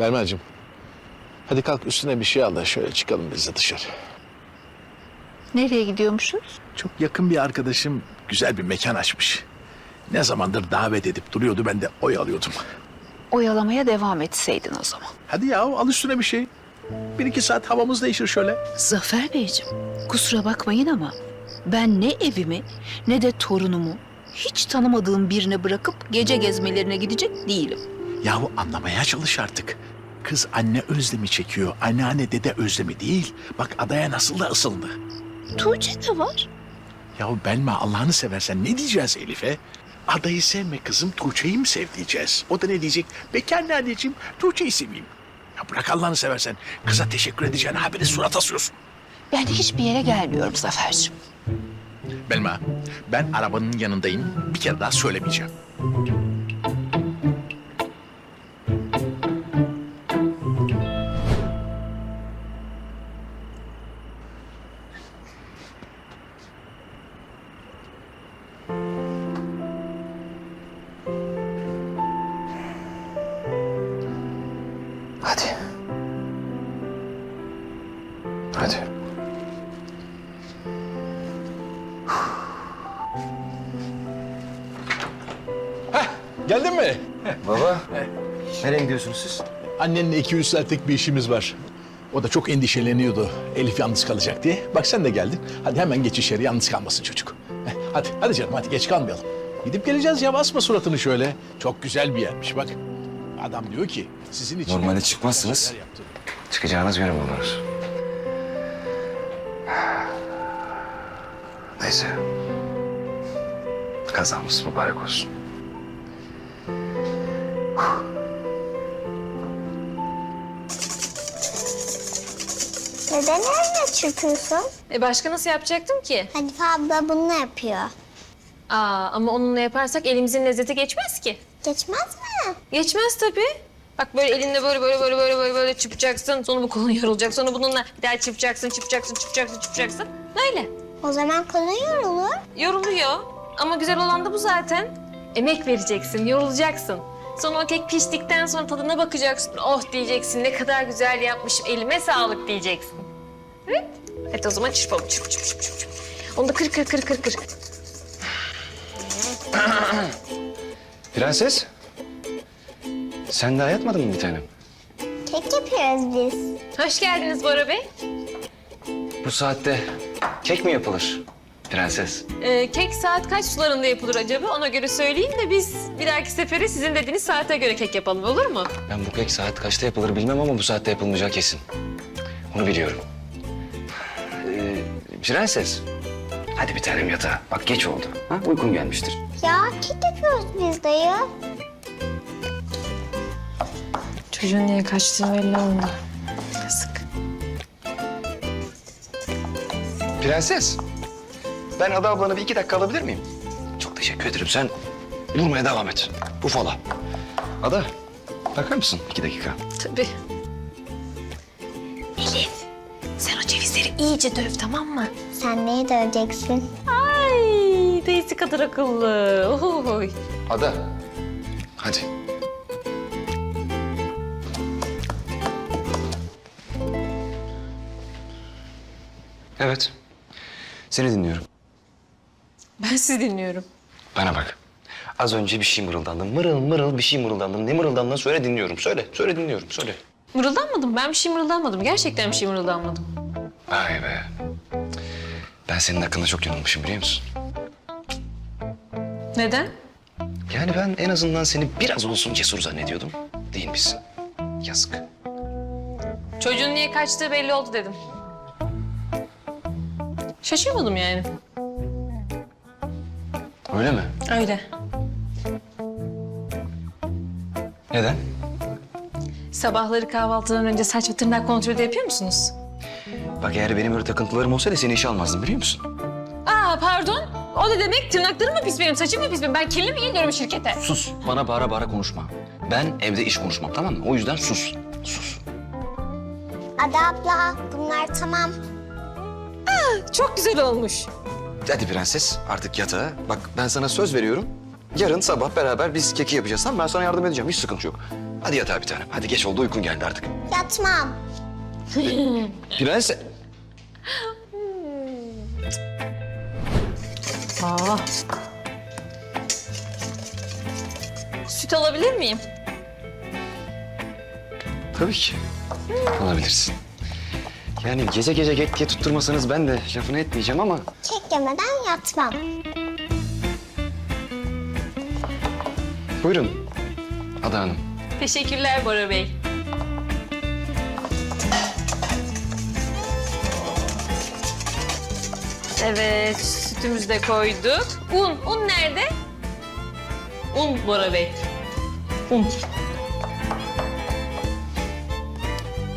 Bermer'cim. Hadi kalk üstüne bir şey al da şöyle çıkalım biz de dışarı. Nereye gidiyormuşuz? Çok yakın bir arkadaşım güzel bir mekan açmış. Ne zamandır davet edip duruyordu ben de oyalıyordum. Oyalamaya devam etseydin o zaman. Hadi ya al üstüne bir şey. Bir iki saat havamız değişir şöyle. Zafer Beyciğim, kusura bakmayın ama ben ne evimi ne de torunumu hiç tanımadığım birine bırakıp gece gezmelerine gidecek değilim. Yahu anlamaya çalış artık. Kız anne özlemi çekiyor. Anneanne dede özlemi değil. Bak adaya nasıl da ısındı. Tuğçe de var. Yahu Belma Allah'ını seversen ne diyeceğiz Elif'e? Adayı sevme kızım Tuğçe'yi mi sev diyeceğiz. O da ne diyecek? Peki anneciğim Tuğçe'yi seveyim. Ya bırak Allah'ını seversen. Kıza teşekkür edeceğine haberi surat asıyorsun. Ben hiçbir yere gelmiyorum Zafer'cim. Belma ben arabanın yanındayım. Bir kere daha söylemeyeceğim. Hadi. Hadi. Geldin mi? Baba, nereye gidiyorsunuz siz? Annenle iki üç saatlik bir işimiz var. O da çok endişeleniyordu Elif yalnız kalacak diye. Bak sen de geldin. Hadi hemen geç içeri yalnız kalmasın çocuk. Heh, Hadi, hadi canım hadi geç kalmayalım. Gidip geleceğiz ya basma suratını şöyle. Çok güzel bir yermiş bak. Adam diyor ki sizin için... Normalde çıkmazsınız. Çıkacağınız günü buluruz. Neyse. Kazamız mübarek olsun. Neden öyle çıkıyorsun? E başka nasıl yapacaktım ki? Hanife abla bunu yapıyor. Aa ama onunla yaparsak elimizin lezzeti geçmez ki. Geçmez mi? Geçmez tabii. Bak böyle elinle böyle böyle böyle böyle böyle böyle çırpacaksın. Sonra bu kolun yorulacak. Sonra bununla bir daha çırpacaksın, çırpacaksın, çırpacaksın, çırpacaksın. Öyle. O zaman kolun yorulur. Yoruluyor. Ama güzel olan da bu zaten. Emek vereceksin, yorulacaksın. Sonra o kek piştikten sonra tadına bakacaksın. Oh diyeceksin ne kadar güzel yapmışım. Elime sağlık diyeceksin. Evet. Hadi o zaman çırpalım. Çırp çırp çırp çırp. çırp. Onu da kır kır kır kır kır. Prenses. Sen daha yatmadın mı bir tanem? Kek yapıyoruz biz. Hoş geldiniz Bora Bey. Bu saatte kek mi yapılır? Prenses. Ee, kek saat kaç sularında yapılır acaba? Ona göre söyleyeyim de biz bir dahaki sefere sizin dediğiniz saate göre kek yapalım olur mu? Ben bu kek saat kaçta yapılır bilmem ama bu saatte yapılmayacağı kesin. Onu biliyorum. Ee, prenses. Hadi bir tanem yatağa. Bak geç oldu. Ha? Uykun gelmiştir. Ya kek yapıyoruz biz dayı. Çocuğun niye kaçtığı belli oldu. Yazık. Prenses. Ben Ada ablanı bir iki dakika alabilir miyim? Çok teşekkür ederim. Sen vurmaya devam et. Ufala. Ada, bakar mısın iki dakika? Tabii. Elif, sen o cevizleri iyice döv tamam mı? Sen neyi döveceksin? Ay, teyze kadar akıllı. Oy. Ada, Evet. Seni dinliyorum. Ben sizi dinliyorum. Bana bak. Az önce bir şey mırıldandın. Mırıl mırıl bir şey mırıldandın. Ne mırıldandın söyle dinliyorum. Söyle, söyle dinliyorum. Söyle. Mırıldanmadım. Ben bir şey mırıldanmadım. Gerçekten bir şey mırıldanmadım. Vay be. Ben senin hakkında çok yanılmışım biliyor musun? Neden? Yani ben en azından seni biraz olsun cesur zannediyordum. Değil misin? Yazık. Çocuğun niye kaçtığı belli oldu dedim. Şaşırmadım yani. Öyle mi? Öyle. Neden? Sabahları kahvaltıdan önce saç ve tırnak kontrolü de yapıyor musunuz? Bak eğer benim öyle takıntılarım olsaydı seni işe almazdım biliyor musun? Aa pardon. O ne demek? Tırnaklarım mı pis benim, saçım mı pis benim? Ben kirli mi geliyorum şirkete? Sus. Bana bağıra bağıra konuşma. Ben evde iş konuşmam tamam mı? O yüzden sus. Sus. Ada abla bunlar tamam. Çok güzel olmuş. Hadi prenses artık yatağa. Bak ben sana söz veriyorum. Yarın sabah beraber biz keki yapacağız tamam? Ben sana yardım edeceğim. Hiç sıkıntı yok. Hadi yat abi bir tanem. Hadi geç oldu uykun geldi artık. Yatmam. Prenses. Aa. Süt alabilir miyim? Tabii ki. Alabilirsin. Yani gece gece gek diye tutturmasanız ben de lafını etmeyeceğim ama... Kek yemeden yatmam. Buyurun Ada Hanım. Teşekkürler Bora Bey. Evet, sütümüzü de koyduk. Un, un nerede? Un Bora Bey. Un.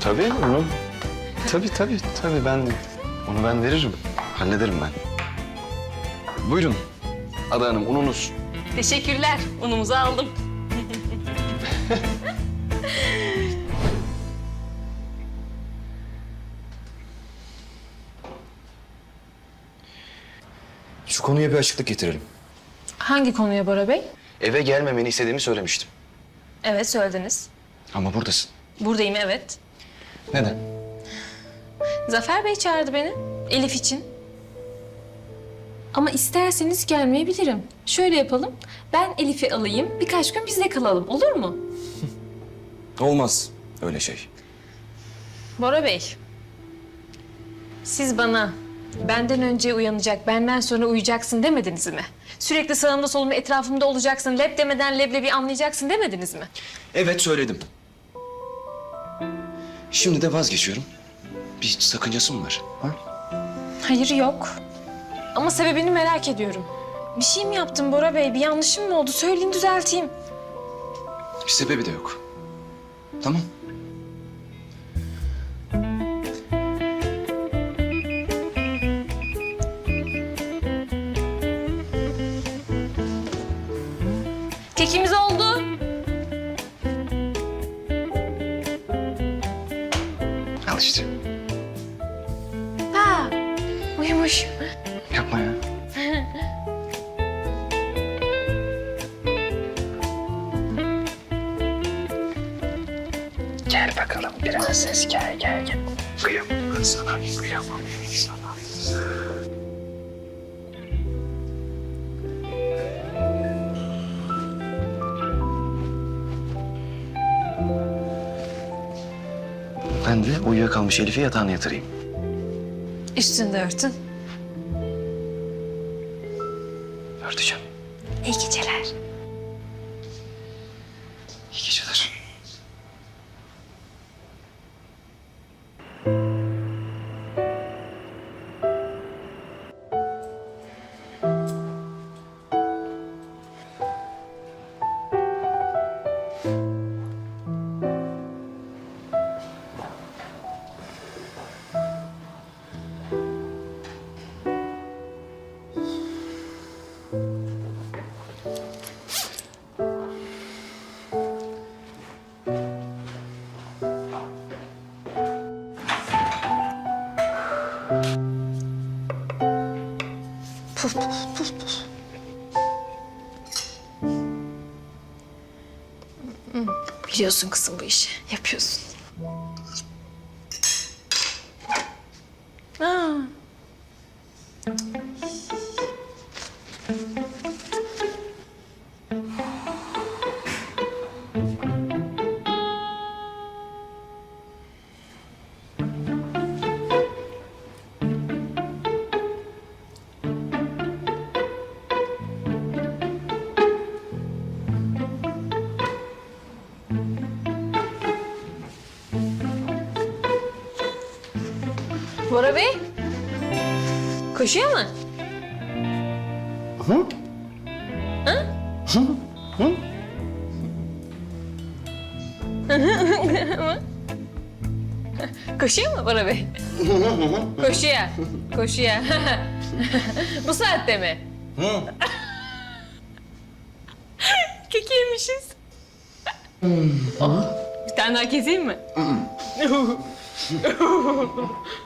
Tabii onu. Tabii tabii tabii ben onu ben veririm. Hallederim ben. Buyurun Ada Hanım ununuz. Teşekkürler, unumuzu aldım. Şu konuya bir açıklık getirelim. Hangi konuya Bora Bey? Eve gelmemeni istediğimi söylemiştim. Evet, söylediniz. Ama buradasın. Buradayım, evet. Neden? Zafer Bey çağırdı beni. Elif için. Ama isterseniz gelmeyebilirim. Şöyle yapalım. Ben Elif'i alayım. Birkaç gün bizde kalalım. Olur mu? Olmaz öyle şey. Bora Bey. Siz bana benden önce uyanacak, benden sonra uyuyacaksın demediniz mi? Sürekli sağımda solumda etrafımda olacaksın, lep demeden leblebi anlayacaksın demediniz mi? Evet söyledim. Şimdi de vazgeçiyorum. Bir sakıncası mı var? Ha? Hayır yok. Ama sebebini merak ediyorum. Bir şey mi yaptım Bora Bey? Bir yanlışım mı oldu? Söyleyin düzelteyim. Bir sebebi de yok. Tamam. Kekimiz oldu. Al işte. Uyumuş. Yapma ya. Gel bakalım prenses gel gel gel. Kıyamam sana kıyamam sana. Ben de uyuyakalmış Elif'i yatağına yatırayım. Üstünde örtün. İyi geceler. Puf puf puf puf. Biliyorsun kızım bu işi. Yapıyorsun. Bora Bey. Koşuyor mu? Hı? Hı? Koşuyor mu Bora Bey? Koşuyor. Koşuyor. Bu saatte mi? Kek yemişiz. Oh, bir tane daha keseyim mi?